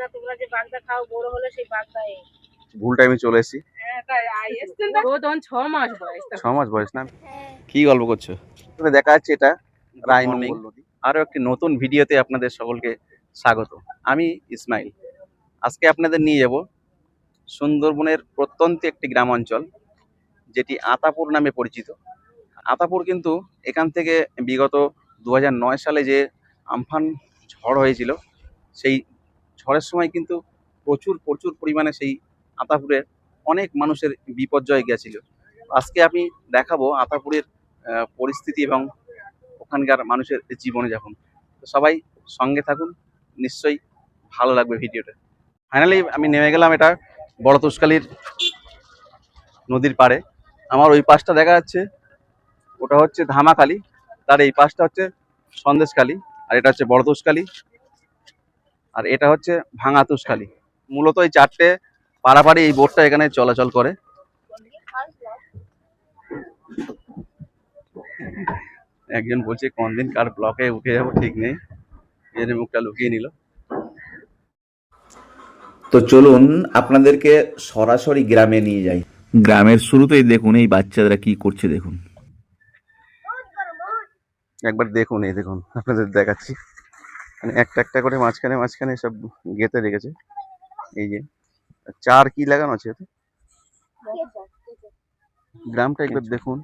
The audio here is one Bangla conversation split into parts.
বাগদা তোমরা যে বাগদা খাও বড় হলে সেই বাগদা এই ভুল টাইমে চলে এসেছি। হ্যাঁ তাই ও তখন ছ মাস বয়স ছ মাস বয়স না? কি গল্প করছ? তবে দেখা যাচ্ছে এটা নদী আরও একটি নতুন ভিডিওতে আপনাদের সকলকে স্বাগত। আমি ইসমাইল। আজকে আপনাদের নিয়ে যাব সুন্দরবনের প্রত্যন্ত একটি গ্রাম অঞ্চল যেটি আতাপুর নামে পরিচিত। আতাপুর কিন্তু এখান থেকে বিগত দু নয় সালে যে আমফান ঝড় হয়েছিল সেই ঝড়ের সময় কিন্তু প্রচুর প্রচুর পরিমাণে সেই আতাপুরের অনেক মানুষের বিপর্যয় গেছিল। আজকে আমি দেখাবো আতাপুরের পরিস্থিতি এবং ওখানকার মানুষের জীবনযাপন। তো সবাই সঙ্গে থাকুন, নিশ্চয়ই ভালো লাগবে ভিডিওটা। ফাইনালি আমি নেমে গেলাম এটা বড় তুষকালির নদীর পাড়ে। আমার ওই পাশটা দেখা যাচ্ছে, ওটা হচ্ছে ধামাকালি তার এই পাশটা হচ্ছে সন্দেশকালী আর এটা হচ্ছে বড় তুষকালী আর এটা হচ্ছে ভাঙা তুষখালি। মূলত এই চারটে পাড়াপাড়ি এই বোটটা এখানে চলাচল করে। একজন বলছে কোন দিন কার ব্লকে উঠে যাব ঠিক নেই। জন্য মুখটা লুকিয়ে নিল। তো চলুন আপনাদেরকে সরাসরি গ্রামে নিয়ে যাই। গ্রামের শুরুতেই দেখুন এই বাচ্চারা কি করছে দেখুন। একবার দেখুন এই দেখুন আপনাদের দেখাচ্ছি। মানে একটা একটা করে মাঝখানে মাঝখানে সব গেঁথে রেখেছে। এই যে চার কি লাগানো আছে এতে? গ্রামটা একবার দেখুন।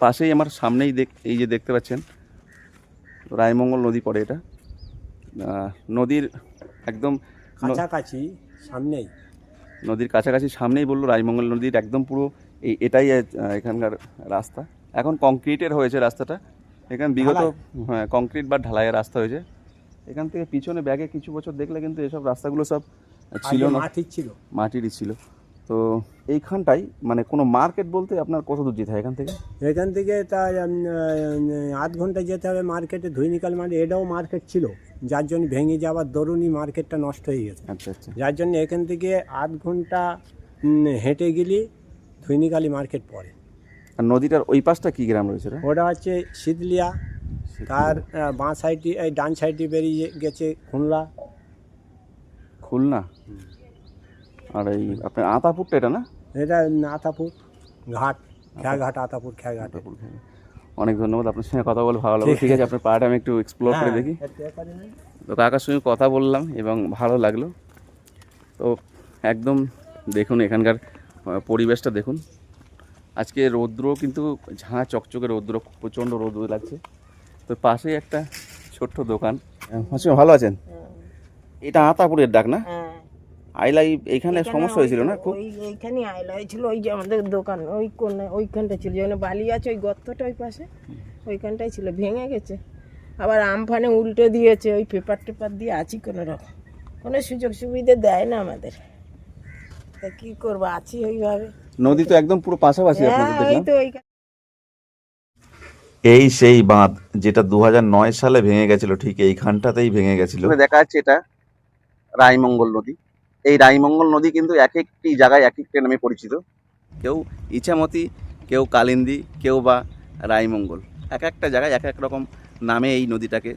পাশেই আমার সামনেই দেখ এই যে দেখতে পাচ্ছেন রায়মঙ্গল নদী পড়ে এটা। নদীর একদম কাছাকাছি সামনেই। নদীর কাছাকাছি সামনেই বলল রাজমঙ্গল নদীর একদম পুরো এই এটাই এখানকার রাস্তা। এখন কংক্রিটের হয়েছে রাস্তাটা। এখানে বিগত হ্যাঁ কংক্রিট বা ঢালাইয়ের রাস্তা হয়েছে। এখান থেকে পিছনে ব্যাগে কিছু বছর দেখলে কিন্তু এসব রাস্তাগুলো সব ছিল না। মাটির ছিল। মাটিরই ছিল। তো এইখানটাই মানে কোনো মার্কেট বলতে আপনার কত দূর যেতে হয় এখান থেকে? এখান থেকে তা আধ ঘণ্টা যেতে হবে মার্কেটে। ধুইনিকাল মানে এটাও মার্কেট ছিল। যার জন্য ভেঙে যাওয়ার দরুনই মার্কেটটা নষ্ট হয়ে গেছে। আচ্ছা আচ্ছা। যার জন্য এখান থেকে আধ ঘণ্টা হেঁটে গেলে ধুইনিকালি মার্কেট পড়ে। আর নদীটার ওই পাশটা কি গ্রাম রয়েছে ওটা হচ্ছে শীতলিয়া তার বাঁ সাইডে এই ডান সাইডে বেরিয়ে গেছে খুলনা। খুলনা? আর এই আপনার আতাপুরটা এটা না? এটা আতাপুর ঘাট খেয়াঘাট আতাপুর খেয়াঘাট। হ্যাঁ। অনেক ধন্যবাদ আপনার সঙ্গে কথা বলে ভালো লাগল। ঠিক আছে আপনার পাড়াটা আমি একটু এক্সপ্লোর করে দেখি। তো কাকার সঙ্গে কথা বললাম এবং ভালো লাগল। তো একদম দেখুন এখানকার পরিবেশটা দেখুন। আজকে রৌদ্র কিন্তু ঝাঁ চকচকে রৌদ্র প্রচণ্ড রৌদ্র লাগছে। তো পাশেই একটা ছোট্ট দোকান। হাসিমা ভালো আছেন? এটা আতাপুরের ডাক না? হ্যাঁ। আইলাই এইখানে সমস্যা হয়েছিল না খুব? এইখানে আয়লা ছিল ওই যে আমাদের দোকান ওই কোন ওইখানটা ছিল যেখানে বালি আছে ওই গর্তটা ওই পাশে। ওইখানটাই ছিল ভেঙে গেছে। আবার আমফানে উল্টে দিয়েছে ওই পেপার টেপার দিয়ে আছি কোনো রকম। কোনো সুযোগ সুবিধা দেয় না আমাদের। তা কি করব আছি ওইভাবে। নদী তো একদম পুরো পাশাপাশি হ্যাঁ আপনাদের দেখলাম। তো এই সেই বাঁধ যেটা দু নয় সালে ভেঙে গেছিল ঠিক এইখানটাতেই ভেঙে গেছিল। দেখা যাচ্ছে এটা রায়মঙ্গল নদী। এই রায়মঙ্গল নদী কিন্তু এক একটি জায়গায় এক একটা নামে পরিচিত। কেউ ইছামতি কেউ কালিন্দী কেউ বা রায়মঙ্গল। এক একটা জায়গায় এক এক রকম নামে এই নদীটাকে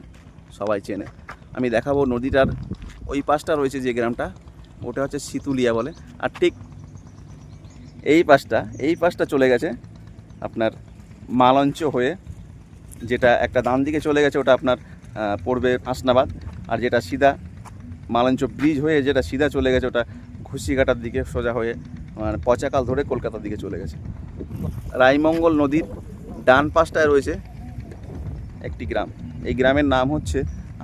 সবাই চেনে। আমি দেখাবো নদীটার ওই পাশটা রয়েছে যে গ্রামটা ওটা হচ্ছে সিতুলিয়া বলে। আর ঠিক এই পাশটা এই পাশটা চলে গেছে আপনার মালঞ্চ হয়ে, যেটা একটা ডান দিকে চলে গেছে, ওটা আপনার পড়বে হাসনাবাদ, আর যেটা সিধা মালঞ্চ ব্রিজ হয়ে যেটা সিধা চলে গেছে, ওটা ঘুষিঘাটার দিকে সোজা হয়ে মানে পচাকাল ধরে কলকাতার দিকে চলে গেছে। রাইমঙ্গল নদীর ডান পাশটায় রয়েছে একটি গ্রাম। এই গ্রামের নাম হচ্ছে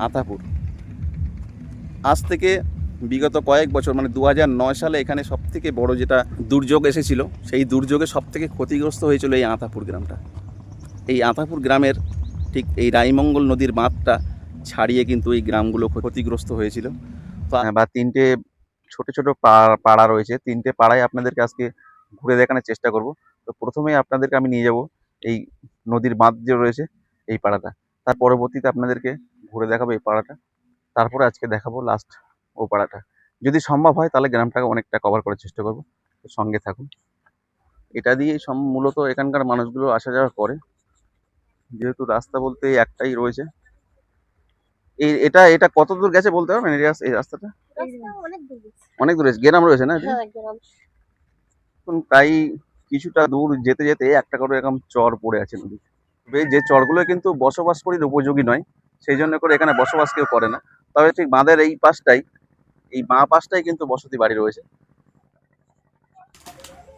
আতাপুর। আজ থেকে বিগত কয়েক বছর মানে দু সালে এখানে সবথেকে বড় যেটা দুর্যোগ এসেছিল সেই দুর্যোগে সবথেকে ক্ষতিগ্রস্ত হয়েছিল এই আঁতাপুর গ্রামটা। এই আতাপুর গ্রামের ঠিক এই রাইমঙ্গল নদীর বাঁধটা ছাড়িয়ে কিন্তু এই গ্রামগুলো ক্ষতিগ্রস্ত হয়েছিল। হ্যাঁ, বা তিনটে ছোট ছোট পাড়া রয়েছে। তিনটে পাড়ায় আপনাদেরকে আজকে ঘুরে দেখানোর চেষ্টা করব। তো প্রথমেই আপনাদেরকে আমি নিয়ে যাব এই নদীর বাঁধ যে রয়েছে এই পাড়াটা। তার পরবর্তীতে আপনাদেরকে ঘুরে দেখাবো এই পাড়াটা। তারপরে আজকে দেখাবো লাস্ট ও পাড়াটা যদি সম্ভব হয় তাহলে গ্রামটাকে অনেকটা কভার করার চেষ্টা করব। সঙ্গে থাকুন। এটা দিয়ে সম- মূলত এখানকার মানুষগুলো আসা যাওয়া করে। যেহেতু রাস্তা বলতে একটাই রয়েছে। এই এটা এটা কত দূর গেছে বলতে পারবেন? এই রাস্তাটা? অনেক দূর অনেক দূর গেছে। গ্রাম রয়েছে না এটা? হ্যাঁ প্রায় কিছুটা দূর যেতে যেতে একটা করে এরকম চর পড়ে আছে নদী যে চরগুলো কিন্তু বসবাস করির উপযোগী নয় সেই জন্য করে এখানে বসবাস কেউ করে না। তবে ঠিক বাঁধের এই পাশটাই এই বাঁ পাশটাই কিন্তু বসতি বাড়ি রয়েছে।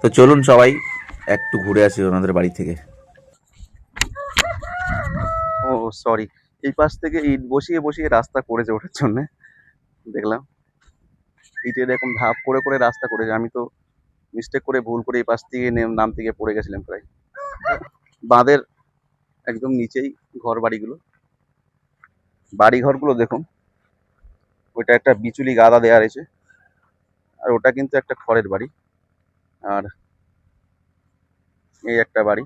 তো চলুন সবাই একটু ঘুরে আসি ওনাদের বাড়ি থেকে। ও সরি এই পাশ থেকে ইট বসিয়ে বসিয়ে রাস্তা করেছে ওঠার জন্য। দেখলাম। ইটের এরকম ধাপ করে করে রাস্তা করেছে। আমি তো মিস্টেক করে ভুল করে এই পাশ থেকে নাম থেকে পড়ে গেছিলাম প্রায়। বাঁধের একদম নিচেই ঘর বাড়িগুলো বাড়ি ঘরগুলো দেখুন। ওইটা একটা বিচুলি গাদা দেওয়া রয়েছে। আর ওটা কিন্তু একটা খড়ের বাড়ি। আর এই একটা বাড়ি।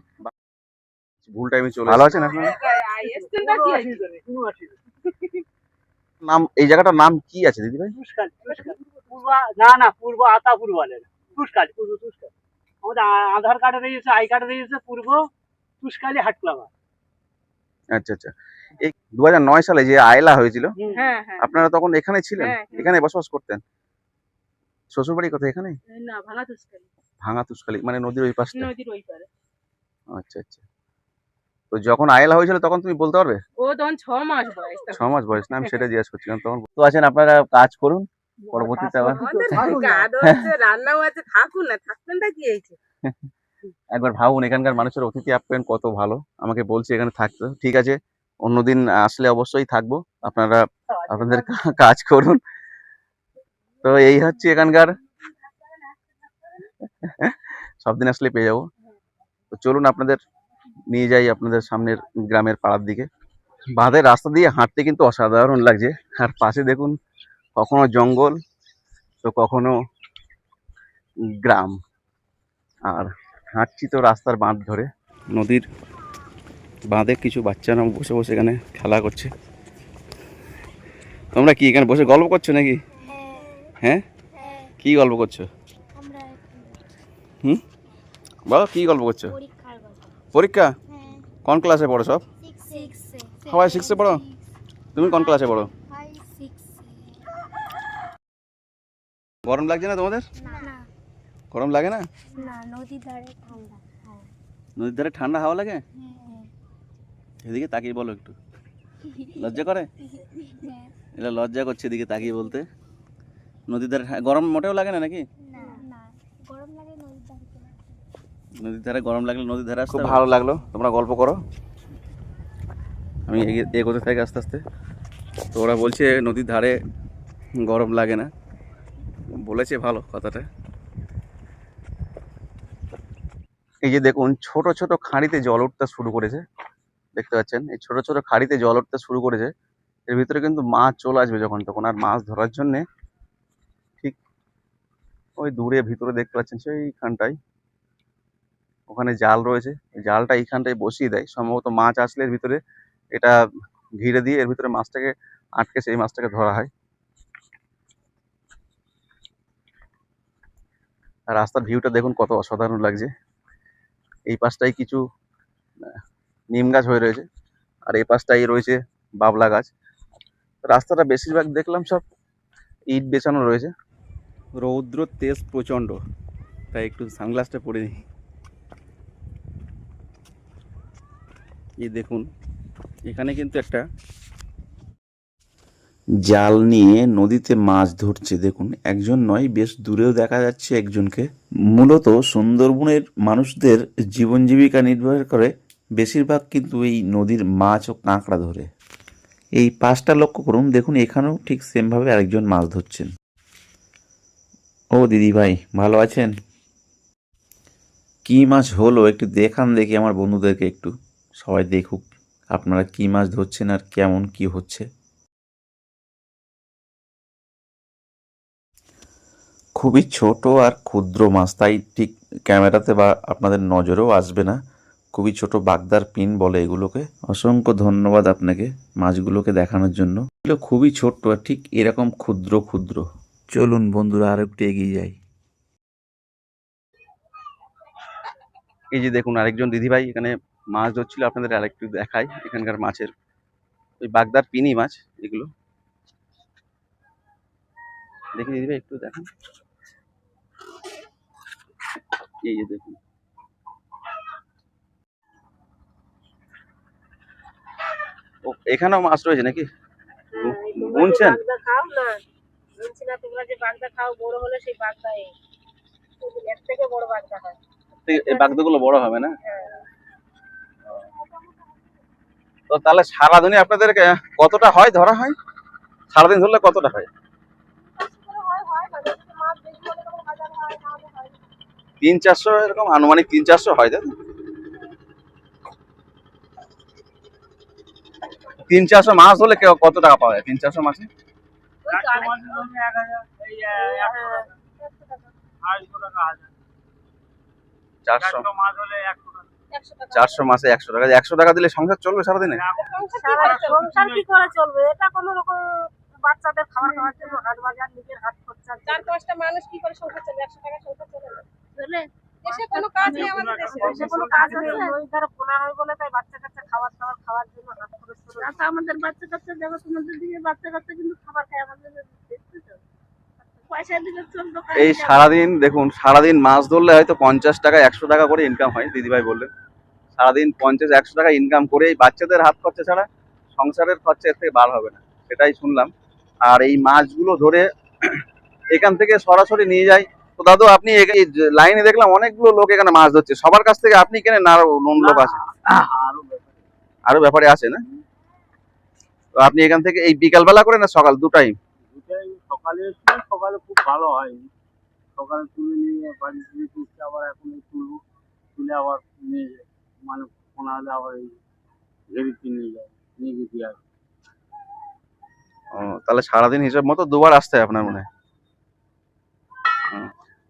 ভুল টাইমে চলে ভালো আছেন আপনারা? নাম এই জায়গাটার নাম কি আছে দিদি ভাই? পুষ্কাল পুষ্কাল পূর্ব না না পূর্ব আতাপুর বলে। না পুষ্কাল পূর্ব পুষ্কাল আমাদের আধার কার্ডে রয়েছে আই কার্ডে রয়েছে পূর্ব পুষ্কালি হাটক্লাবা আচ্ছা আচ্ছা। এই দু নয় সালে যে আয়লা হয়েছিল হ্যাঁ হ্যাঁ। আপনারা তখন এখানে ছিলেন? হ্যাঁ। এখানে বসবাস করতেন? শ্বশুর বাড়ি কোথায় এখানে? ভাঙা তুস্কালি মানে নদীর ওই পাশটা? নদীর ওই পারে। আচ্ছা আচ্ছা। তো যখন আয়লা হয়েছিল তখন তুমি বলতে পারবে? ও তখন ছ মাস বয়স ছ মাস বয়স না আমি সেটা জিজ্ঞেস করছিলাম তখন তো আছেন আপনারা কাজ করুন পরবর্তীতে আবার। রান্নাও আছে থাকুন না থাকবেন কি হয়েছে? একবার ভাবুন এখানকার মানুষের অতিথি আপ্যায়ন কত ভালো আমাকে বলছে এখানে থাকতে। ঠিক আছে অন্যদিন আসলে অবশ্যই থাকব। আপনারা আপনাদের কাজ করুন। তো এই হচ্ছে এখানকার। সব দিন আসলে পেয়ে যাব। তো চলুন আপনাদের নিয়ে যাই আপনাদের সামনের গ্রামের পাড়ার দিকে। বাঁধের রাস্তা দিয়ে হাঁটতে কিন্তু অসাধারণ লাগছে। আর পাশে দেখুন কখনো জঙ্গল তো কখনো গ্রাম। আর হাঁটছি তো রাস্তার বাঁধ ধরে নদীর বাঁধে কিছু বাচ্চারা বসে বসে এখানে খেলা করছে। তোমরা কি এখানে বসে গল্প করছ নাকি? হ্যাঁ? কি গল্প করছ? হুম? বলো কি গল্প করছ? পরীক্ষা? কোন ক্লাসে পড়ো সব? সবাই সিক্সে পড়ো? তুমি কোন ক্লাসে পড়ো? গরম লাগছে না তোমাদের? গরম লাগে না? না নদীর ধারে ঠান্ডা হ্যাঁ। নদীর ধারে ঠান্ডা হাওয়া লাগে? এদিকে তাকিয়ে বলো একটু। লজ্জা করে? এটা লজ্জা করছে এদিকে তাকিয়ে বলতে। নদীর ধারে হ্যাঁ, গরম মোটেও লাগে না নাকি? না না গরম লাগে নদীর ধারে নদীর ধারে গরম লাগলে নদীর ধারে খুব ভালো লাগল তোমরা গল্প করো। আমি এগিয়ে এগোতে থাকি আস্তে আস্তে? তো ওরা বলছে নদীর ধারে গরম লাগে না। বলেছে ভালো কথাটা। এই যে দেখুন ছোট ছোট খাঁড়িতে জল উঠতে শুরু করেছে। দেখতে পাচ্ছেন, এই ছোট ছোট খাড়িতে জল উঠতে শুরু করেছে। এর ভিতরে কিন্তু মাছ চলে আসবে যখন, তখন আর মাছ ধরার জন্যে ঠিক ওই দূরে, ভিতরে দেখতে পাচ্ছেন সেইখানটায়। ওখানে জাল রয়েছে। জালটা এইখানটায় বসিয়ে দেয়। সম্ভবত মাছ আসলে এর ভিতরে এটা ঘিরে দিয়ে এর ভিতরে মাছটাকে আটকে সেই মাছটাকে ধরা হয়। রাস্তার ভিউটা দেখুন কত অসাধারণ লাগছে। এই পাশটায় কিছু নিম গাছ হয়ে রয়েছে। আর এই পাশটাই রয়েছে বাবলা গাছ। রাস্তাটা বেশিরভাগ দেখলাম সব ইট বেছানো রয়েছে। রৌদ্র তেজ প্রচণ্ড, তাই একটু সানগ্লাসটা পরে নিই। এই দেখুন, এখানে কিন্তু একটা জাল নিয়ে নদীতে মাছ ধরছে। দেখুন, একজন নয়, বেশ দূরেও দেখা যাচ্ছে একজনকে। মূলত সুন্দরবনের মানুষদের জীবন জীবিকা নির্ভর করে বেশিরভাগ কিন্তু এই নদীর মাছ ও কাঁকড়া ধরে। এই পাঁচটা লক্ষ্য করুন, দেখুন এখানেও ঠিক সেমভাবে আরেকজন মাছ ধরছেন। ও দিদি ভাই, ভালো আছেন? কি মাছ হলো? একটু দেখান দেখি আমার বন্ধুদেরকে একটু। সবাই দেখুক আপনারা কি মাছ ধরছেন আর কেমন কি হচ্ছে। খুবই ছোট আর ক্ষুদ্র মাছ, তাই ঠিক ক্যামেরাতে বা আপনাদের নজরেও আসবে না। খুবই ছোট বাগদার পিন বলে এগুলোকে। অসংখ্য ধন্যবাদ আপনাকে মাছগুলোকে দেখানোর জন্য। এগুলো খুবই ছোট্ট আর ঠিক এরকম ক্ষুদ্র ক্ষুদ্র। চলুন বন্ধুরা আর একটু এগিয়ে যাই। এই যে দেখুন আরেকজন দিদিভাই, এখানে মাছ ধরছিল, আপনাদের আরেকটু দেখাই এখানকার মাছের। ওই বাগদার পিনি মাছ এগুলো। দেখে দিবে একটু দেখেন। এই যে দেখুন ও এখানেও মাছ রয়েছে নাকি গু- গুনছেন বাগদা খাও না বলছি না তোমরা যে বাগদা খাও বড় হলে সেই বাগদা এই এর থেকে বড় বাগদা হয়। এই- এই বাগদাগুলো বড় হবে না? তো তাহলে সারাদিনে আপনাদের কতটা হয় ধরা হয়? সারাদিন ধরলে কতটা হয়? তিন চারশো এরকম আনুমানিক তিন চারশো হয় তাই তিন চারশো মাছ হলে কেউ কত টাকা পাওয়া যায়? তিন চারশো মাছে? চারশো। চারশো মাসে একশো টাকা। একশো টাকা দিলে সংসার চলবে সারাদিনে? করে চলবে। এটা কোনো রকম বাচ্চাদের খাবার খাওয়ার জন্য হাট বাজার নিজের হাট চার পাঁচটা মানুষ করে একশো টাকা কোনো কাজ নেই নেই ওই ধরো তাই বাচ্চা কাচ্চা খাবার খাওয়ার জন্য হাট আমাদের বাচ্চা কাচ্চা দেখো তোমাদের দিকে বাচ্চা কাচ্চা কিন্তু খাবার খায় আমাদের এই সারাদিন দেখুন সারাদিন মাছ ধরলে হয়তো পঞ্চাশ টাকা একশো টাকা করে ইনকাম হয় দিদিভাই বললেন। সারাদিন পঞ্চাশ একশো টাকা ইনকাম করে এই বাচ্চাদের হাত খরচা ছাড়া সংসারের খরচা এর থেকে বার হবে না সেটাই শুনলাম। আর এই মাছগুলো ধরে এখান থেকে সরাসরি নিয়ে যায়। তো দাদু আপনি এই লাইনে দেখলাম অনেকগুলো লোক এখানে মাছ ধরছে। সবার কাছ থেকে আপনি কেনেন? না আরও অন্য লোক আছে। আরও আরও ব্যাপারে আছে না? আপনি এখান থেকে এই বিকালবেলা করে না সকাল দুটাই সকালে সকালে খুব ভালো হয়। সকালে তুলে নিয়ে বাড়ি তুলতে আবার এখন তুলবো। তুলে আবার নিয়ে মানে আবার এই ঘেরিতে নিয়ে যায় নিয়ে গেছি আর। ও তাহলে সারাদিন হিসাব মতো দুবার আসতে হয় আপনার মনে।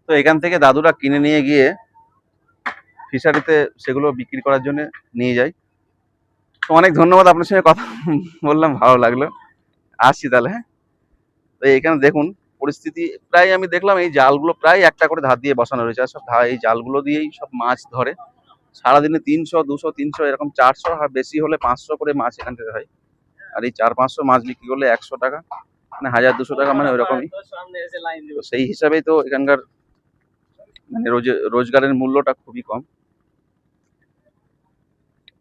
তো এখান থেকে দাদুরা কিনে নিয়ে গিয়ে ফিশারিতে সেগুলো বিক্রি করার জন্য নিয়ে যায়। তো অনেক ধন্যবাদ আপনার সঙ্গে কথা বললাম, ভালো লাগল। আসছি তাহলে হ্যাঁ? তো এখানে দেখুন, পরিস্থিতি প্রায় আমি দেখলাম, এই জালগুলো প্রায় একটা করে ধার দিয়ে বসানো রয়েছে। আর সব এই জালগুলো দিয়েই সব মাছ ধরে। সারাদিনে তিনশো, দুশো, তিনশো, এরকম চারশো, আর বেশি হলে পাঁচশো করে মাছ এখান থেকে হয়। আর এই চার পাঁচশো মাছ বিক্রি করলে একশো টাকা মানে হাজার দুশো টাকা মানে ওইরকমই। সেই হিসাবেই তো এখানকার মানে রোজ, রোজগারের মূল্যটা খুবই কম।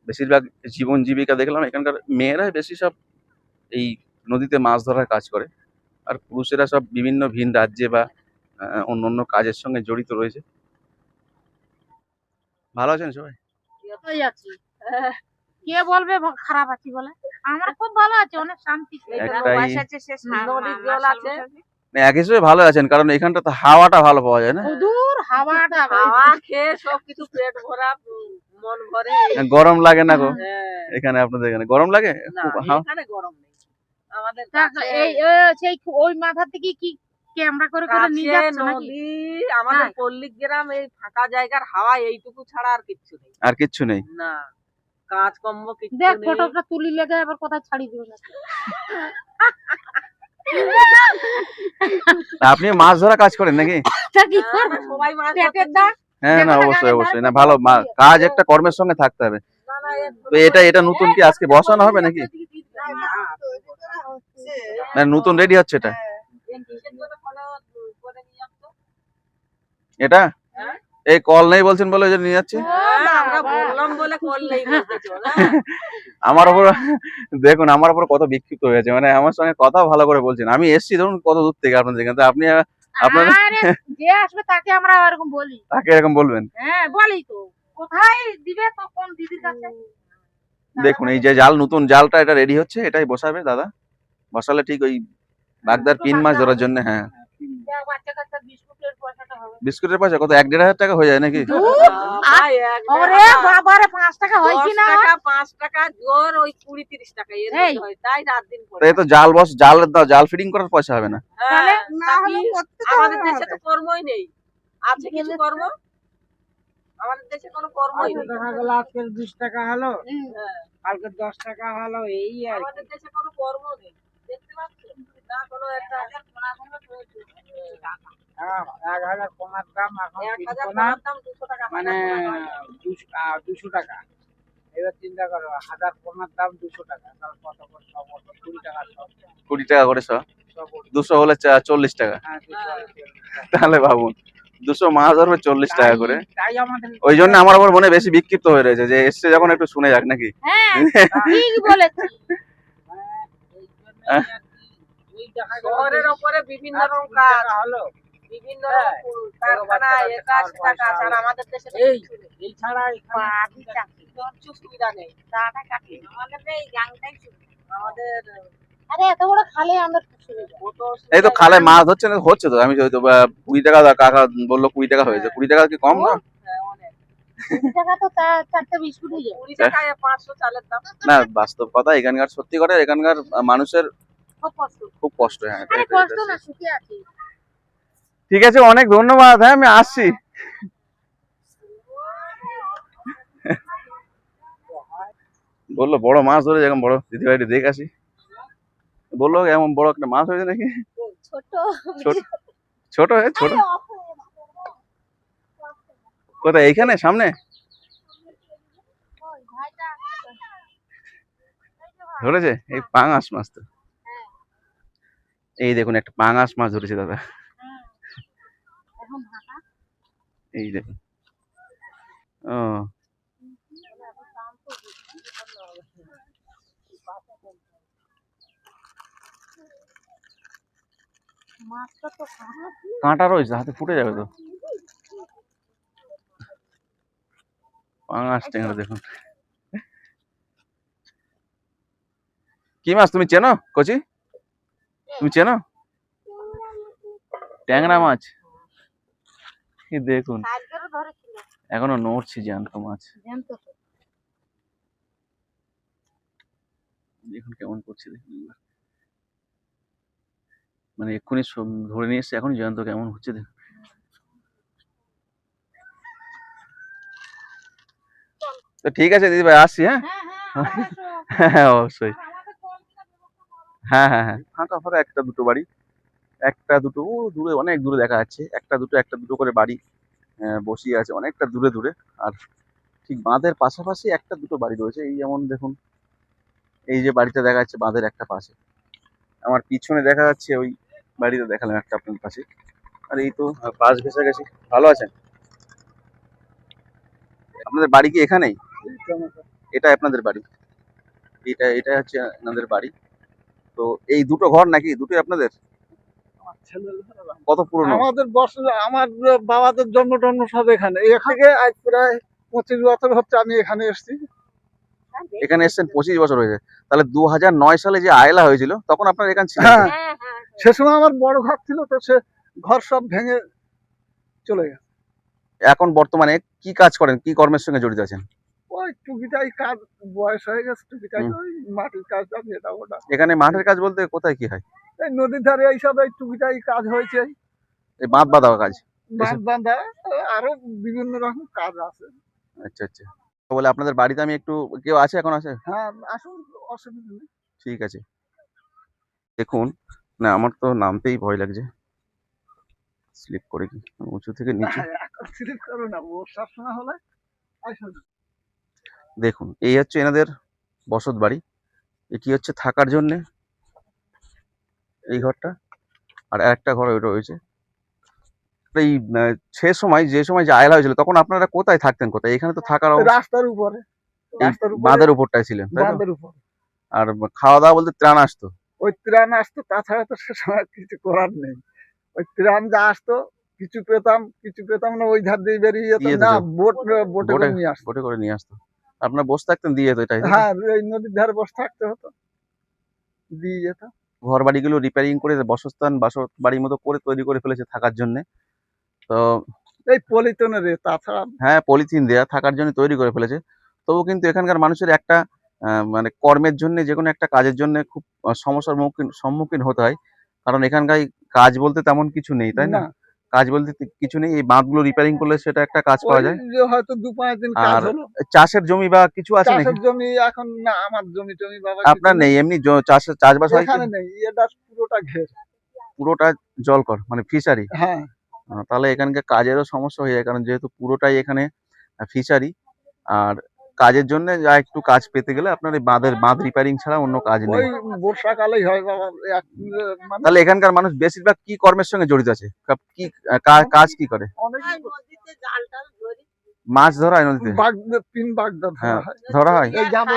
বেশিরভাগ জীবন জীবিকা দেখলাম এখানকার মেয়েরাই বেশি সব এই নদীতে মাছ ধরার কাজ করে। আর পুরুষেরা সব বিভিন্ন ভিন রাজ্যে বা আহ, অন্য অন্য কাজের সঙ্গে জড়িত রয়েছে। ভালো আছেন সবাই? কে বলবে খারাপ আছি বলে? আমরা খুব ভালো আছি অনেক শান্তি। একটাই নদীর জল আছে। এক হিসেবে ভালো আছেন কারণ এখানটা তো হাওয়াটা ভালো পাওয়া যায় না। দূর হাওয়াটা খাওয়া খেয়ে সবকিছু পেট ভরা মন ভরে। গরম লাগে না গো। হ্যাঁ, এখানে আপনাদের এখানে গরম লাগে? হাওয়া- এখানে গরম নেই। আমাদের এই সেই ওই মাথা থেকে কি ক্যামেরা করে করে নিয়ে যাচ্ছে নাকি? নদী আমাদের তাই? পল্লী গ্রাম এই ফাঁকা জায়গার হাওয়া এইটুকু ছাড়া আর কিচ্ছু নেই। আর কিচ্ছু নেই? না কাজ কম্ব কিচ্ছু দেখ ফটোটা তুলি লেগে আবার কোথায় ছাড়ি দিবে না আপনি মাছ ধরা কাজ করেন নাকি? হ্যাঁ না অবশ্যই অবশ্যই। না ভালো মা- কাজ একটা কর্মের সঙ্গে থাকতে হবে। না, না, এর তো এটা এটা নতুন কি আজকে বসানো হবে নাকি? না নতুন রেডি হচ্ছে এটা। আসতো? এটা? হ্যাঁ? এই কল নেই বলছেন বলে নিয়ে যাচ্ছি? আমরা ওপর দেখুন আমার ওপর কত বিক্ষিপ্ত হয়েছে মানে আমার সঙ্গে কথা ভালো করে বলছেন। আমি এসছি ধরুন কত দূর থেকে আপনাদের এখানে আপনি আপনাদের যে আসবে তাকে আমরা এরকম বলি। তাকে এরকম বলবেন? হ্যাঁ বলি তো। কোথায় দিবে তো কোন দিদির কাছে? দেখুন এই যে জাল নতুন জালটা এটা রেডি হচ্ছে এটাই বসাবে দাদা। বসালে ঠিক ওই বাগদার পিন মাছ ধরার জন্য হ্যাঁ। বাচ্চা কাচ্চা বিস্কুটের পয়সা কত? এক দেড় হাজার টাকা হয়ে যায় নাকি? ভাই, ওরে বাবারে পাঁচ টাকা হয় কি না টাকা পাঁচ টাকা জোর ওই কুড়ি তিরিশ টাকা তাই রাত দিন পরে তো জাল বস জাল দাও জাল ফিটিং করার পয়সা হবে না। হ্যাঁ? আমাদের দেশে তো কর্মই নেই। আছে কিছু কর্ম? আমাদের দেশে কোনো কর্মই নেই। দেখা গেল বিশ টাকা হলো। হ্যাঁ, কালকে দশ টাকা হলো এই আর। আমাদের দেশে কোনো কর্ম নেই। দেখতে পাচ্ছেন? এক হাজার কোনার দাম এখন এক হাজার দাম মানে হয়। দুশো টাকা। এবার চিন্তা করো হাজার পোনার দাম দুশো টাকা তাহলে কত করে সব কুড়ি টাকা সব কুড়ি টাকা করে সব দুশো হলে চা- চল্লিশ টাকা। হ্যাঁ দুশো হলে চল্লিশ টাকা। তাহলে ভাবুন দুশো মাছ ধরবে চল্লিশ টাকা করে। ওই জন্য আমার আবার মনে বেশি বিক্ষিপ্ত হয়ে রয়েছে যে এসছে যখন একটু শুনে যাক নাকি হ্যাঁ ঠিক বলেছি হ্যাঁ। শহরের ওপরে বিভিন্ন রকম কাজ। হলো। বিভিন্ন কারখানা এ কাজ সেটা কাজ আর আমাদের দেশে এই এই ছাড়া এখানে পাটি চাকরি কিচ্ছু সুবিধা নেই। চাটা কাটি। আমাদের এই গাংটাই আমাদের আরে এত বড় খালে আমরা কি সুবিধা ও তো এই তো খালে মাছ হচ্ছে না হচ্ছে তো। আমি হয়তো কুড়ি টাকা কাকা বলল কুড়ি টাকা হয়েছে। কুড়ি টাকা কি কম না? হ্যাঁ, হয়ে না বাস্তব কথা এখানকার সত্যি কথা এখানকার মানুষের খুব কষ্ট। হ্যাঁ কষ্ট না সুখে আছি। ঠিক আছে অনেক ধন্যবাদ হ্যাঁ আমি আসছি। বলল বড় মাছ ধরে যখন বড় দিদি ভাইটি দেখে আসি। বলল এমন বড় একটা মাছ হয়েছে নাকি? ছোট। ছোট ছোট হয়ে ছোট। কোথায় এইখানে সামনে? ধরেছে এই পাঙাশ মাছ তো। এই দেখুন, একটা পাঙাশ মাছ ধরেছে দাদা। এই দেখুন ও। কাঁটা রয়েছে, হাতে ফুটে যাবে তো। পাঙাশ ট্যাংরা, দেখুন। কি মাছ তুমি চেনো, কচি? তুমি চেনো? ট্যাংরা মাছ। দেখুন এখনও নড়ছে জ্যান্ত মাছ। তো। দেখুন কেমন করছে দেখুন মানে এক্ষুনি ধরে নিয়ে এসছে এখন জ্যান্ত কেমন হচ্ছে দেখুন। তো ঠিক আছে দিদি ভাই আসছি হ্যাঁ? হ্যাঁ হ্যাঁ অবশ্য। হ্যাঁ অবশ্যই আর আমাদের কল দিলে ব্যবস্থা করো। হ্যাঁ হ্যাঁ হ্যাঁ। ফাঁকা ফাঁকা একটা দুটো বাড়ি। একটা দুটো ও দূরে অনেক দূরে দেখা যাচ্ছে। একটা দুটো একটা দুটো করে বাড়ি বসিয়ে আছে অনেকটা দূরে দূরে। আর ঠিক বাঁধের পাশাপাশি একটা দুটো বাড়ি রয়েছে। এই যেমন দেখুন এই যে বাড়িটা দেখা যাচ্ছে বাঁধের একটা পাশে। আমার পিছনে দেখা যাচ্ছে ওই বাড়িতে দেখালাম একটা আপনার পাশে আর এই তো পাশ ঘেঁষাঘেঁষি ভালো আছেন? আপনাদের বাড়ি কি এখানেই? এটা আপনাদের বাড়ি। এটা এটা হচ্ছে আপনাদের বাড়ি। তো এই দুটো ঘর নাকি? দুটোই আপনাদের? কত পুরনো? আমাদের বর্ষ আমার বাবাদের জন্ম টন্ম সব এখানে। এখান থেকে আজ প্রায় পঁচিশ বছর হচ্ছে আমি এখানে এসেছি। এখানে এসেছেন পঁচিশ বছর হয়েছে। তাহলে দু নয় সালে যে আয়লা হয়েছিল তখন আপনার এখানে ছিলেন হ্যাঁ হ্যাঁ হ্যাঁ। সে সময় আমার বড় ঘর ছিল তো সে ঘর সব ভেঙে চলে গেছে। এখন বর্তমানে কি কাজ করেন? কি কর্মের সঙ্গে জড়িত আছেন? ওই টুকিটাই কাজ বয়স হয়ে গেছে টুকিটাই ওই মাটির কাজ টাজ এটা ওটা। এখানে মাঠের কাজ বলতে কোথায় কি হয়? এই নদীর ধারে এইসব এই টুকিটাই কাজ হয়েছে। এই বাঁধ বাঁধা কাজ? বাঁধ বাঁধা আরও বিভিন্ন রকম কাজ আছে। আচ্ছা আচ্ছা। বলে আপনাদের বাড়িতে আমি একটু কেউ আছে এখন আছে? হ্যাঁ আসুন অসুবিধা নেই। ঠিক আছে। দেখুন না আমার তো নামতেই ভয় লাগছে। স্লিপ করে কি উঁচু থেকে নিচে? স্লিপ করো না বর্ষার সময় হলে আসুন। দেখুন এই হচ্ছে এনাদের বসত বাড়ি। এটি হচ্ছে থাকার জন্যে এই ঘরটা আর একটা ঘর ওইটা রয়েছে। এই সে সময় যে সময় যে আয়লা হয়েছিল তখন আপনারা কোথায় থাকতেন কোথায়? এখানে তো থাকার রাস্তার উপরে বাঁধের উপরটায় ছিলেন আর খাওয়া দাওয়া বলতে ত্রাণ আসতো। ওই ত্রাণ আসতো তাছাড়া তো সে সময় কিছু করার নেই। ওই ত্রাণ যা আসতো কিছু পেতাম কিছু পেতাম না ওই ধার দিয়ে বেরিয়ে যেত না বোট বোটে করে নিয়ে আসতো। বোটে করে নিয়ে আসতো। আপনার বসে থাকতেন দিয়ে যেত এটাই হ্যাঁ এই নদীর ধারে বসে থাকতে হতো। দিয়ে যেত। ঘর বাড়িগুলো রিপেয়ারিং করে বসস্থান বাস বাড়ির মতো করে তৈরি করে ফেলেছে থাকার জন্য। তো এই পলিথনের রে তাছাড়া হ্যাঁ পলিথিন দেয়া থাকার জন্য তৈরি করে ফেলেছে। তবু কিন্তু এখানকার মানুষের একটা মানে কর্মের জন্য যে কোনো একটা কাজের জন্য খুব সমস্যার মুখীন সম্মুখীন হতে হয়। কারণ এখানকার কাজ বলতে তেমন কিছু নেই তাই না কাজ বলতে কিছু নেই এই বাঁধগুলো রিপেয়ারিং করলে সেটা একটা কাজ পাওয়া যায়। হয়তো দু পাঁচ দিন কাজ হলো। চাষের জমি বা কিছু আছে নাকি? চাষের জমি এখন না আমার জমি টমি বাবা আপনার নেই এমনি চাষের চাষবাস হয় এখানে নেই এটা পুরোটা ঘের। পুরোটা জল কর মানে ফিশারি হ্যাঁ। তাহলে এখানকার কাজেরও সমস্যা হয়ে যায় কারণ যেহেতু পুরোটাই এখানে ফিশারি আর কাজের জন্য যা একটু কাজ পেতে গেলে আপনার এই বাঁধের বাঁধ রিপেয়ারিং ছাড়া অন্য কাজ নেই। ওই বর্ষাকালেই হয় বাবা এক মানে তাহলে এখানকার মানুষ বেশিরভাগ কি কর্মের সঙ্গে জড়িত আছে? কা- কি কা- কাজ কি করে? অনেক মাছ ধরা হয় নদীতে? বাগ তিন বাগদা ধরা হ্যাঁ। হয় ধরা হয়। এই যাব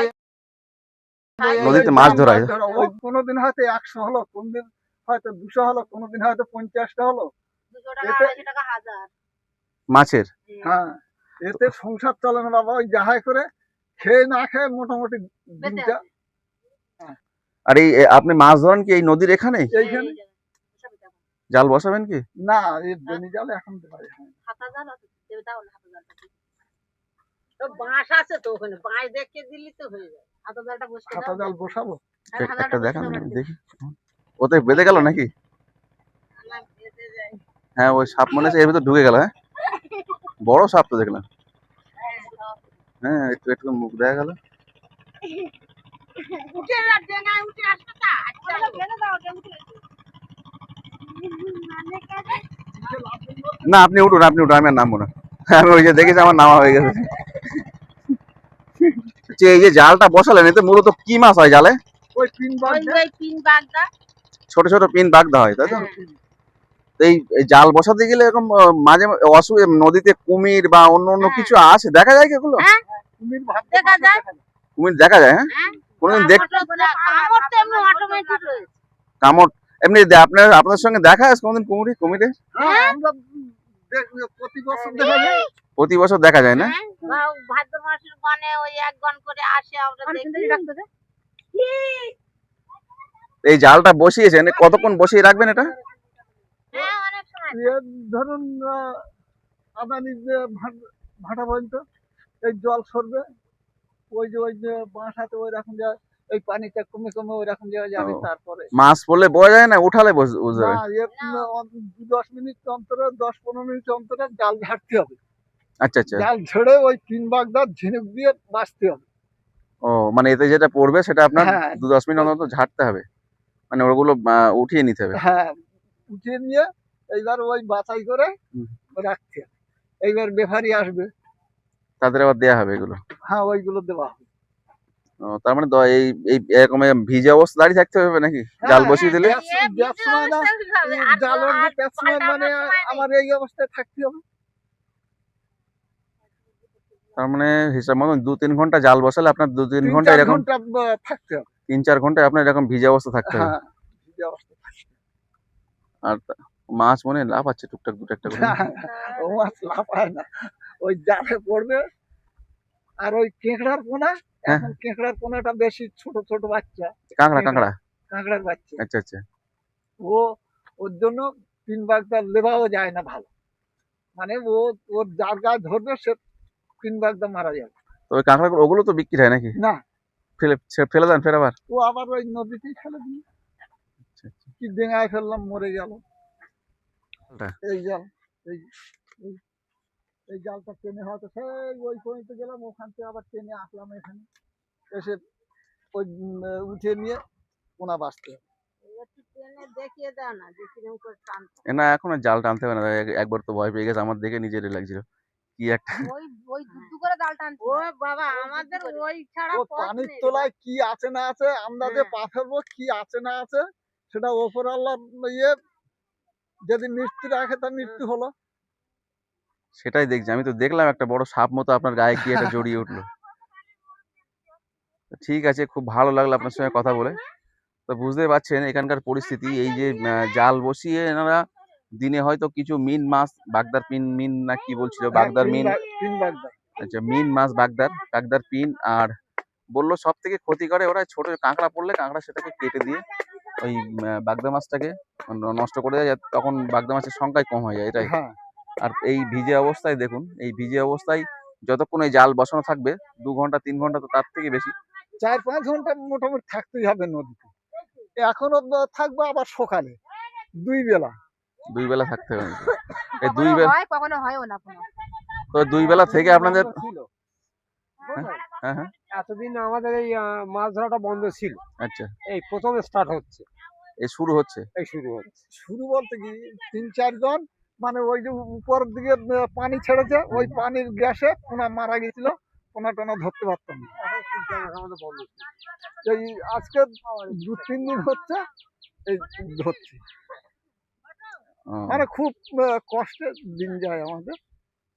নদীতে মাছ ধরা হয়। ওই কোনোদিন হয়তো একশো হলো কোনদিন হয়তো দুশো হলো কোনোদিন হয়তো পঞ্চাশটা হলো। এতে মাছের? হ্যাঁ। এতে সংসার চলে না বাবা ওই যাহাই করে খেয়ে না খেয়ে মোটামুটি দিনটা আর এই আপনি মাছ ধরেন কি এই নদীর এখানে এইখানে? জাল বসাবেন কি? না এই বেনি জাল এখন বাঁশ আছে তো ওখানে বাঁশ দেখে দিলি তো হয়ে যায়। হাতা জালটা হাতা জাল বসাবো? একটা দেখান দেখি। ওতে বেঁধে গেল নাকি? হ্যাঁ ওই সাপ মনে হচ্ছে এর ভিতর ঢুকে গেল হ্যাঁ? বড় সাপ তো দেখলাম। হ্যাঁ একটু একটু মুখ দেখা গেল। না আপনি উঠুন আপনি উঠুন আমি আর নামবো না। আমি ওই যে দেখেছি আমার নামা হয়ে গেছে। এই যে জালটা বসালেন এতে মূলত কি মাছ হয় জালে? ছোট ছোট পিন বাগদা হয় তাই তো? তো এই এই জাল বসাতে গেলে এরকম মাঝে মাঝে অসুবিধা নদীতে কুমির বা অন্য অন্য কিছু আছে? দেখা যায় কি এগুলো? কুমির দেখা যায়। কুমির দেখা যায় হ্যাঁ? হ্যাঁ। কোনদিন দেখ কামড় এমনি অটোমেটিক রয়েছে। কামড় এমনি দে- আপনার আপনার সঙ্গে দেখা আছে কোনদিন কুমিরে কুমিরে? হ্যাঁ প্রতি বছর দেখা যায়। প্রতি বছর দেখা যায় না? হ্যাঁ, ভাদ্র মাসের গনে ওই এক গন করে আসে আমরা দেখি। এই জালটা বসিয়েছেন কতক্ষণ বসিয়ে রাখবেন এটা হ্যাঁ অনেক সময় এ ধরুন আহ, আদানি যে ভাট- ভাটা পর্যন্ত এই জল সরবে ওই যে ওই যে বাঁশ হাতে ওই রকম যে এই পানিটা কমে কমে ওই রকম জায়গায় যাবে। তারপরে। মাছ পড়লে বোঝা যায় না উঠালে বোঝ- দু দশ মিনিট অন্তরে দশ পনেরো মিনিট অন্তরে জাল ঝাড়তে হবে। আচ্ছা আচ্ছা। জাল ঝেড়ে ওই তিন বাগদার ঝিনুক দিয়ে বাঁচতে হবে। ও মানে এতে যেটা পড়বে সেটা আপনার হ্যাঁ। দু দশ মিনিট অন্তত ঝাড়তে হবে। মানে ওগুলো উঠিয়ে নিতে হবে। হ্যাঁ উঠিয়ে নিয়ে এইবার ওই বাছাই করে হবে এইবার বেফারি আসবে। তাদের আবার দেয়া হবে এগুলো? হ্যাঁ ওইগুলো দেওয়া হবে। ও, তার মানে দ- এই এই এরকম ভিজে অবস্থা দাঁড়িয়ে থাকতে হবে নাকি? জাল হ্যাঁ, বসিয়ে দিলে? মানে আমার এই অবস্থায় থাকতে হবে। তার মানে হিসাব মতন দু তিন ঘণ্টা জাল বসালে আপনার দু তিন ঘণ্টা এরকম থাকতে হবে। তিন চার ঘন্টায় আপনার এরকম ভিজে অবস্থা থাকতে হবে। হ্যাঁ আর মাছ মনে হয় লাভ আছে টুকটাক দুটো একটা করে। ও মাছ লাফায় না। ওই জালে পড়বে আর ওই কেঁকড়ার পোনা হ্যাঁ। এখন কেঁকড়ার পোনাটা বেশি ছোট ছোট বাচ্চা। কাঁকড়া কাঁকড়া? কাঁকড়ার বাচ্চা। আচ্ছা আচ্ছা। ও ওর জন্য তিন বাগদা লেবাও যায় না ভালো। মানে ও ওর যার গায়ে ধরবে সে তিন বাগদা মারা যাবে। তো ওই কাঁকড়া ওগুলো তো বিক্রি হয় নাকি? না। ফেলে ফেলে দেন ফের আবার? ও আবার ওই নদীতেই ফেলে দিল। আচ্ছা, কি ডেঙায় ফেললাম মরে গেল? এই জাল এই এই- জালটা টেনে হয়তো সেই ওই পর্যন্ত গেলাম ওখান থেকে আবার টেনে আসলাম এখানে এসে ওই উঠে নিয়ে পোনা বাঁচতে হবে। দেখিয়ে দাও না যে এখন জাল টানতে হবে না একবার তো ভয় পেয়ে গেছে আমার দেখে নিজেরই লাগছিল কি একটা ওই ওই দুধ করে জাল টানছে ও বাবা আমাদের ওই ছাড়া পানির। তলায় কি আছে না আছে আন্দাজে হ্যাঁ। পা ফেলব কি আছে না আছে সেটা ওপর আল্লাহ ইয়ে যদি মৃত্যু রাখে তা মৃত্যু হলো। সেটাই দেখছি। আমি তো দেখলাম একটা বড় সাপ মতো আপনার গায়ে কি একটা জড়িয়ে উঠল। ঠিক আছে খুব ভালো লাগল আপনার সঙ্গে কথা বলে। তো বুঝতে পারছেন এখানকার পরিস্থিতি এই যে জাল বসিয়ে এনারা দিনে হয়তো কিছু মিন মাছ বাগদার পিন মিন না কি বলছিল বাগদার মিন আচ্ছা মিন মাছ বাগদার বাগদার পিন আর বলল সব থেকে ক্ষতি করে ওরা ছোট কাঁকড়া পড়লে কাঁকড়া সেটাকে কেটে দিয়ে ওই বাগদা মাছটাকে নষ্ট করে দেয় তখন বাগদা মাছের সংখ্যাই কম হয়ে যায় এটাই। হ্যাঁ। আর এই ভিজে অবস্থায় দেখুন এই ভিজে অবস্থায় যতক্ষণ এই জাল বসানো থাকবে দু ঘণ্টা তিন ঘণ্টা তো তার থেকে বেশি। চার পাঁচ ঘণ্টা মোটামুটি থাকতেই হবে নদীতে। এখনও থাকব আবার সকালে দুই বেলা। দুই বেলা থাকতে হবে এই দুই বেলা হয় কখনো হয়ও না তো দুই বেলা থেকে আপনাদের হ্যাঁ হ্যাঁ। এতদিন আমাদের এই আহ, মাছ ধরাটা বন্ধ ছিল। আচ্ছা। এই প্রথম স্টার্ট হচ্ছে। এই শুরু হচ্ছে? এই শুরু হচ্ছে। শুরু বলতে কি তিন চারজন মানে ওই যে উপর দিকে পানি ছেড়েছে ওই পানির গ্যাসে পোনা মারা গেছিল পোনা টোনা ধরতে পারতাম না। এই আজকে দু তিন দিন হচ্ছে এই ধরছি। মানে খুব কষ্টের দিন যায় আমাদের।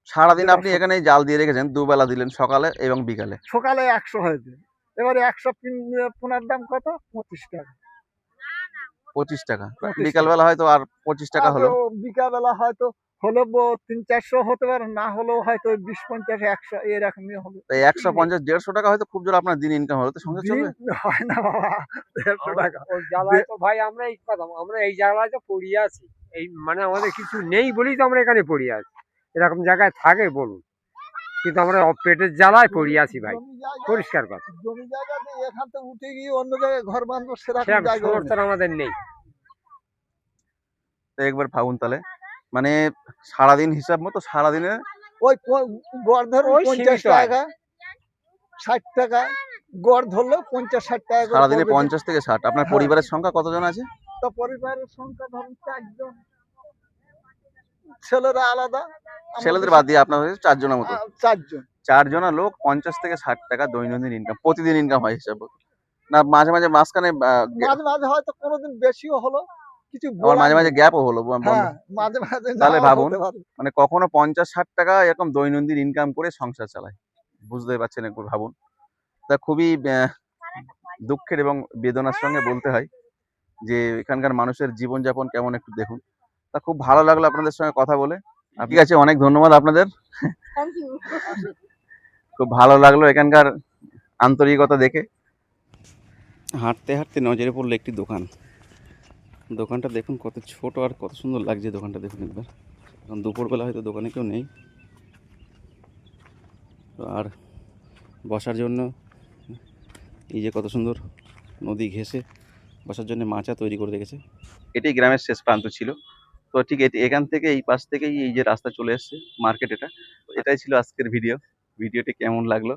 সারাদিন আপনি এখানে জাল দিয়ে রেখেছেন দুবেলা দিলেন সকালে এবং বিকালে। সকালে একশো হয়েছে। এবারে একশো পোনার দাম কত? পঁচিশ টাকা। পঁচিশ টাকা। বিকালবেলা হয়তো আর পঁচিশ টাকা হলো। বিকালবেলা হয়তো হলো তিন চারশো হতে পারে না হলেও হয়তো বিশ পঞ্চাশ একশো এরকমই হবে একশো পঞ্চাশ দেড়শো টাকা হয়তো খুব জোর আপনার দিন ইনকাম হলো তো সংসার চলবে। হয় না বাবা দেড়শো টাকা। জ্বালায় তো ভাই আমরা এই কথা আমরা এই জ্বালায় তো পড়িয়ে আছি। এই মানে আমাদের কিছু নেই বলেই তো আমরা এখানে পড়িয়ে আছি। এরকম জায়গায় থাকে বলুন। কিন্তু আমরা পেটের জ্বালায় পড়ি আছি ভাই। পরিষ্কার কথা। জমি জায়গা এখান থেকে উঠে গিয়ে অন্য জায়গায় ঘর বাঁধবো সেরকম সেরকম জায়গা আমাদের নেই। একবার ফাগুন তাহলে। মানে সারাদিন হিসাব মতো সারাদিনে ওই গড় ধরো পঞ্চাশ টাকা ষাট টাকা গড় ধরলো পঞ্চাশ ষাট টাকা সারাদিনে পঞ্চাশ থেকে ষাট। আপনার হ্যাঁ। পরিবারের সংখ্যা কতজন আছে? তো পরিবারের সংখ্যা ধরুন চারজন। ছেলেরা আলাদা ছেলেদের বাদ দিয়ে আপনার হচ্ছে চারজনের মতো চারজন চারজনা লোক পঞ্চাশ থেকে ষাট টাকা দৈনন্দিন ইনকাম প্রতিদিন ইনকাম হয় হিসাব। না মাঝে মাঝে মাঝখানে মাঝে মাঝে হয়তো কোনোদিন বেশিও হলো কিছু মাঝে মাঝে নেই। গ্যাপও হলো হ্যাঁ মাঝে মাঝে তাহলে ভাবুন। মানে কখনো পঞ্চাশ ষাট টাকা এরকম দৈনন্দিন ইনকাম করে সংসার চালায় বুঝতে পারছেন একবার ভাবুন তা খুবই দুঃখের এবং বেদনার সঙ্গে বলতে হয় যে এখানকার মানুষের জীবনযাপন কেমন একটু দেখুন তা খুব ভালো লাগল আপনাদের সঙ্গে কথা বলে। ঠিক আছে অনেক ধন্যবাদ আপনাদের। খুব ভালো লাগল এখানকার আন্তরিকতা দেখে। হাঁটতে হাঁটতে নজরে পড়ল একটি দোকান। দোকানটা দেখুন কত ছোট আর কত সুন্দর লাগছে দোকানটা দেখুন একবার। কারণ দুপুরবেলা হয়তো দোকানে কেউ নেই। তো আর বসার জন্য এই যে কত সুন্দর নদী ঘেঁষে বসার জন্য মাচা তৈরি করে রেখেছে। এটি গ্রামের শেষ প্রান্ত ছিল। তো ঠিক এটি- এখান থেকে এই পাশ থেকেই এই যে রাস্তা চলে এসছে মার্কেট এটা। এটাই ছিল আজকের ভিডিও ভিডিওটি কেমন লাগল?